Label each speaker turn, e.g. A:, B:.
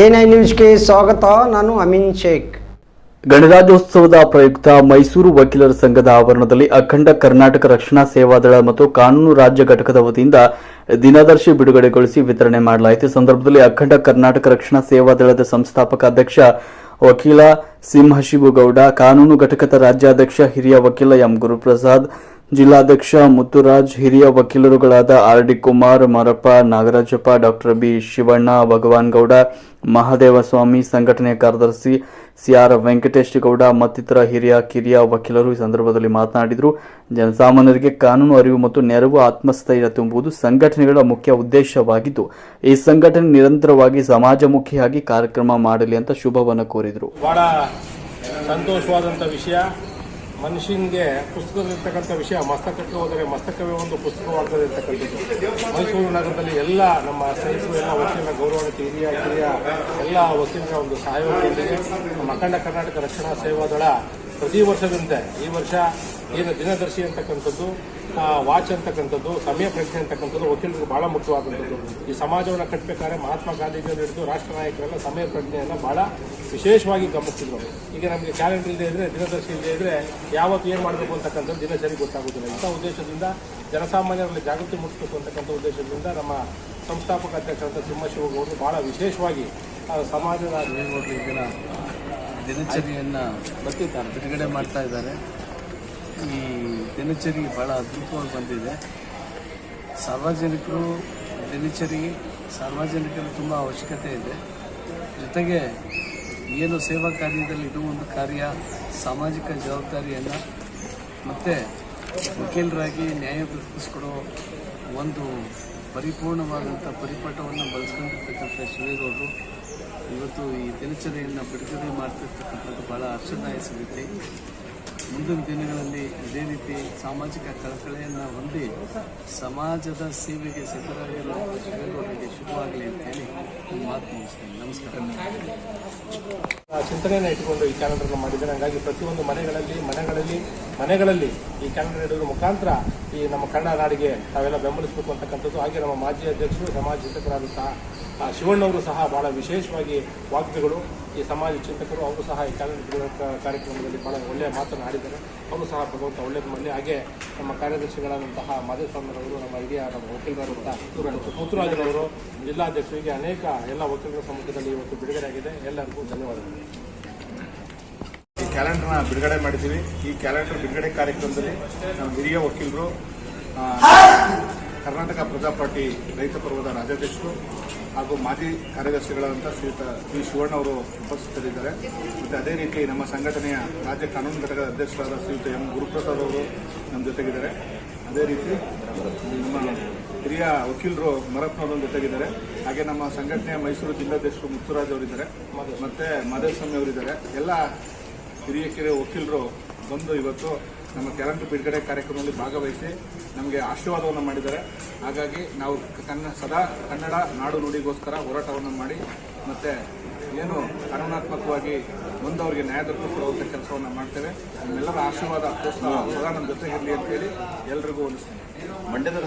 A: NI ನ್ಯೂಸ್ಗೆ ಸ್ವಾಗತ, ನಾನು ಅಮಿನ್ ಶೇಖ್.
B: ಗಣರಾಜ್ಯೋತ್ಸವದ ಪ್ರಯುಕ್ತ ಮೈಸೂರು ವಕೀಲರ ಸಂಘದ ಆವರಣದಲ್ಲಿ ಅಖಂಡ ಕರ್ನಾಟಕ ರಕ್ಷಣಾ ಸೇವಾದಳ ಮತ್ತು ಕಾನೂನು ರಾಜ್ಯ ಘಟಕದ ವತಿಯಿಂದ ದಿನದರ್ಶಿ ಬಿಡುಗಡೆಗೊಳಿಸಿ ವಿತರಣೆ ಮಾಡಲಾಯಿತು. ಸಂದರ್ಭದಲ್ಲಿ ಅಖಂಡ ಕರ್ನಾಟಕ ರಕ್ಷಣಾ ಸೇವಾದಳದ ಸಂಸ್ಥಾಪಕ ಅಧ್ಯಕ್ಷ ವಕೀಲ ಸಿಂಹಶಿಬುಗೌಡ ಕಾನೂನು ಘಟಕದ ರಾಜ್ಯಾಧ್ಯಕ್ಷ ಹಿರಿಯ ವಕೀಲ ಎಂ ಗುರುಪ್ರಸಾದ್ ಜಿಲ್ಲಾಧ್ಯಕ್ಷ ಮುತ್ತುರಾಜ್, ಹಿರಿಯ ವಕೀಲರುಗಳಾದ R D Kumar, Marappa, Nagarajappa doctor B. Shivanna, Bhagwan Gowda Mahadevaswamy ಸಂಘಟನೆಯ ಕಾರ್ಯದರ್ಶಿ ಸಿಆರ್ ವೆಂಕಟೇಶ್ ಗೌಡ ಮತ್ತಿತರ ಹಿರಿಯ, ಕಿರಿಯ ವಕೀಲರು ಈ ಸಂದರ್ಭದಲ್ಲಿ ಮಾತನಾಡಿದರು. ಜನಸಾಮಾನ್ಯರಿಗೆ ಕಾನೂನು ಅರಿವು ಮತ್ತು ನೆರವು, ಆತ್ಮಸ್ಥೈರ್ಯ ತುಂಬುವುದು ಸಂಘಟನೆಗಳ ಮುಖ್ಯ ಉದ್ದೇಶವಾಗಿದ್ದು, ಈ ಸಂಘಟನೆ ನಿರಂತರವಾಗಿ ಸಮಾಜಮುಖಿಯಾಗಿ ಕಾರ್ಯಕ್ರಮ ಮಾಡಲಿ ಅಂತ ಶುಭವನ್ನು ಕೋರಿದರು.
C: ಸಂತೋಷವಾದಂಥ ವಿಷಯ. ಮನುಷ್ಯನಿಗೆ ಪುಸ್ತಕದಲ್ಲಿರ್ತಕ್ಕಂಥ ವಿಷಯ, ಮಸ್ತಕಕ್ಕೆ ಹೋದರೆ ಮಸ್ತಕವೇ ಒಂದು ಪುಸ್ತಕವಾಗ್ತದೆ ಅಂತಕ್ಕಂಥದ್ದು. ಮೈಸೂರು ನಗರದಲ್ಲಿ ಎಲ್ಲ ನಮ್ಮ ಸ್ನೇಹಿತರು, ಎಲ್ಲ ವಕೀಲರ ಗೌರವಾನ್ವಿತ ಹಿರಿಯ ಕಿರಿಯ ಎಲ್ಲ ವಕೀಲರ ಒಂದು ಸಹಯೋಗದೊಂದಿಗೆ ನಮ್ಮ ಅಖಂಡ ಕರ್ನಾಟಕ ರಕ್ಷಣಾ ಸೇವಾದಳ ಪ್ರತಿ ವರ್ಷದಂತೆ, ಈ ವರ್ಷ ಏನು ದಿನದರ್ಶಿ ಅಂತಕ್ಕಂಥದ್ದು ವಾಚ್ ಅಂತಕ್ಕಂಥದ್ದು, ಸಮಯ ಪ್ರಜ್ಞೆ ಅಂತಕ್ಕಂಥದ್ದು ವಕೀಲರಿಗೆ ಬಹಳ ಮುಖ್ಯವಾದಂಥದ್ದು. ಈ ಸಮಾಜವನ್ನು ಕಟ್ಟಬೇಕಾದ್ರೆ ಮಹಾತ್ಮ ಗಾಂಧೀಜಿಯನ್ನು ಹಿಡಿದು ರಾಷ್ಟ್ರ ನಾಯಕರೆಲ್ಲ ಸಮಯ ಪ್ರಜ್ಞೆಯನ್ನು ಬಹಳ ವಿಶೇಷವಾಗಿ ಗಮನಿಸಿದ್ರು. ಈಗ ನಮಗೆ ಕ್ಯಾಲೆಂಡರ್ ಇಲ್ಲದೆ ದಿನದರ್ಶಿ ಇಲ್ಲದೆ ಇದ್ರೆ ಯಾವತ್ತು ಏನು ಮಾಡಬೇಕು ಅಂತಕ್ಕಂಥದ್ದು ದಿನಚರಿ ಗೊತ್ತಾಗೋದಿಲ್ಲ. ಇಂಥ ಉದ್ದೇಶದಿಂದ ಜನಸಾಮಾನ್ಯರಲ್ಲಿ ಜಾಗೃತಿ ಮೂಡಿಸಬೇಕು ಅಂತಕ್ಕಂಥ ಉದ್ದೇಶದಿಂದ ನಮ್ಮ ಸಂಸ್ಥಾಪಕ ಅಧ್ಯಕ್ಷರಾದ ಸಿಂಹಶಿವಗೌಡರು ಬಹಳ ವಿಶೇಷವಾಗಿ ಸಮಾಜದ
D: ದಿನಚರಿಯನ್ನು ಬಿಡುಗಡೆ ಮಾಡ್ತಾ ಇದ್ದಾರೆ. ಈ ದಿನಚರಿ ಭಾಳ ಅದ್ಭುತವಾಗಿ ಬಂದಿದೆ. ಸಾರ್ವಜನಿಕರು ದಿನಚರಿ, ಸಾರ್ವಜನಿಕರು ತುಂಬ ಅವಶ್ಯಕತೆ ಇದೆ. ಜೊತೆಗೆ ಏನು ಸೇವಾ ಕಾರ್ಯದಲ್ಲಿ ಇದು ಒಂದು ಕಾರ್ಯ, ಸಾಮಾಜಿಕ ಜವಾಬ್ದಾರಿಯನ್ನು ಮತ್ತು ವಕೀಲರಾಗಿ ನ್ಯಾಯ ದೊರಕಿಸ್ಕೊಡೋ ಒಂದು ಪರಿಪೂರ್ಣವಾದಂಥ ಪರಿಪಾಠವನ್ನು ಬಳಸ್ಕೊಂಡಿರ್ತಕ್ಕಂಥ ಶಿವೇಗೌಡರು ಇವತ್ತು ಈ ದಿನಚರಿಯನ್ನು ಬಿಡುಗಡೆ ಮಾಡ್ತಿರ್ತಕ್ಕಂಥದ್ದು ಭಾಳ ಹರ್ಷದಾಯ ಸಂಗತಿ. ಮುಂದಿನ ದಿನಗಳಲ್ಲಿ ಇದೇ ರೀತಿ ಸಾಮಾಜಿಕ ಕಳಕಳಿಯನ್ನು ಹೊಂದಿ ಸಮಾಜದ ಸೇವೆಗೆ ಸಿದ್ಧರಾಗಿರುವ ಶಿವೇಗೌಡರಿಗೆ ಶುಭವಾಗಲಿ ಅಂತೇಳಿ ಮಾತು ಮುಗಿಸ್ತೇನೆ. ನಮಸ್ಕಾರ.
C: ಚಿಂತನೆಯನ್ನು ಇಟ್ಟುಕೊಂಡು ಈ ಕ್ಯಾಲೆಂಡರ್ ಮಾಡಿದ್ದಾರೆ. ಹಾಗಾಗಿ ಪ್ರತಿಯೊಂದು ಮನೆಗಳಲ್ಲಿ ಮನೆಗಳಲ್ಲಿ ಮನೆಗಳಲ್ಲಿ ಈ ಕ್ಯಾಲೆಂಡರ್ ಇಡೋದ್ರ ಮುಖಾಂತರ ಈ ನಮ್ಮ ಕನ್ನಡ ನಾಡಿಗೆ ತಾವೆಲ್ಲ ಬೆಂಬಲಿಸಬೇಕು ಅಂತಕ್ಕಂಥದ್ದು. ಹಾಗೆ ನಮ್ಮ ಮಾಜಿ ಅಧ್ಯಕ್ಷರು, ಸಮಾಜ ಚಿಂತಕರಾದಂತಹ ಶಿವಣ್ಣವರು ಸಹ ಬಹಳ ವಿಶೇಷವಾಗಿ ವಾಗ್ಮಿಗಳು. ಈ ಸಮಾಜ ಚಿಂತಕರು ಅವರು ಸಹ ಈ ಕ್ಯಾಲೆಂಡರ್ ಕಾರ್ಯಕ್ರಮದಲ್ಲಿ ಬಹಳ ಒಳ್ಳೆಯ ಮಾತನ್ನು ಅವರು ಸಹ ಭಗವಂತ ಒಳ್ಳೇದು ಮಾಡಲಿ. ಹಾಗೆ ನಮ್ಮ ಕಾರ್ಯದರ್ಶಿಗಳಾದಂತಹ ಮಾದೇಸ್ವಾಮಿರವರು ನಮ್ಮ ಹಿರಿಯ ನಮ್ಮ ವಕೀಲರಾದಂತಹ ಪುತ್ರರಾಜರವರು ಜಿಲ್ಲಾಧ್ಯಕ್ಷರು ಹೀಗೆ ಅನೇಕ ಎಲ್ಲ ವಕೀಲರ ಸಮ್ಮುಖದಲ್ಲಿ ಇವತ್ತು ಬಿಡುಗಡೆಯಾಗಿದೆ ಎಲ್ಲರಿಗೂ ಧನ್ಯವಾದಗಳು.
E: ಈ ಕ್ಯಾಲೆಂಡರ್ನ ಬಿಡುಗಡೆ ಮಾಡಿದ್ದೀವಿ. ಈ ಕ್ಯಾಲೆಂಡರ್ ಬಿಡುಗಡೆ ಕಾರ್ಯಕ್ರಮದಲ್ಲಿ ನಮ್ಮ ಹಿರಿಯ ವಕೀಲರು ಕರ್ನಾಟಕ ಪ್ರಜಾ ಪಾರ್ಟಿ ರೈತ ಪರ್ವದ ರಾಜ್ಯಾಧ್ಯಕ್ಷರು ಹಾಗೂ ಮಾಜಿ ಕಾರ್ಯದರ್ಶಿಗಳಾದಂಥ ಶ್ರೀಯುತ ಬಿ ಶಿವಣ್ಣ ಅವರು ಉಪಸ್ಥಿತರಿದ್ದಾರೆ. ಮತ್ತು ಅದೇ ರೀತಿ ನಮ್ಮ ಸಂಘಟನೆಯ ರಾಜ್ಯ ಕಾನೂನು ಘಟಕದ ಅಧ್ಯಕ್ಷರಾದ ಶ್ರೀಯುತ ಎಂ. ಗುರುಪ್ರಸಾದ್ ಅವರು ನಮ್ಮ ಜೊತೆಗಿದ್ದಾರೆ. ಅದೇ ರೀತಿ ನಮ್ಮ ಹಿರಿಯ ವಕೀಲರು ಮರಪ್ನವರು ಜೊತೆಗಿದ್ದಾರೆ. ಹಾಗೆ ನಮ್ಮ ಸಂಘಟನೆಯ ಮೈಸೂರು ಜಿಲ್ಲಾಧ್ಯಕ್ಷರು ಮುತ್ತುರಾಜ್ ಅವರಿದ್ದಾರೆ. ಮತ್ತು ಮಾದೇಸ್ವಾಮಿ ಅವರಿದ್ದಾರೆ. ಎಲ್ಲ ಹಿರಿಯ ಕಿರಿಯ ವಕೀಲರು ಬಂದು ಇವತ್ತು ನಮ್ಮ ಕ್ಯಾಲೆಂಡರ್ ಬಿಡುಗಡೆ ಕಾರ್ಯಕ್ರಮದಲ್ಲಿ ಭಾಗವಹಿಸಿ ನಮಗೆ ಆಶೀರ್ವಾದವನ್ನು ಮಾಡಿದ್ದಾರೆ. ಹಾಗಾಗಿ ನಾವು ಕನ್ನ ಸದಾ ಕನ್ನಡ ನಾಡು ನುಡಿಗೋಸ್ಕರ ಹೋರಾಟವನ್ನು ಮಾಡಿ ಮತ್ತು ಏನು ಕಾನೂನಾತ್ಮಕವಾಗಿ ಮುಂದವರಿಗೆ ನ್ಯಾಯ ದೊರಕಿಸುವಂಥ ಕೆಲಸವನ್ನು ಮಾಡ್ತೇವೆ. ನಮ್ಮೆಲ್ಲರ ಆಶೀರ್ವಾದ ಪ್ರೋತ್ಸಾಹ ಸದಾ ನಮ್ಮ ಜೊತೆಗಿರಲಿ ಅಂತೇಳಿ ಎಲ್ರಿಗೂ ಹೋಲಿಸ್ತೇನೆ ಮಂಡ್ಯದ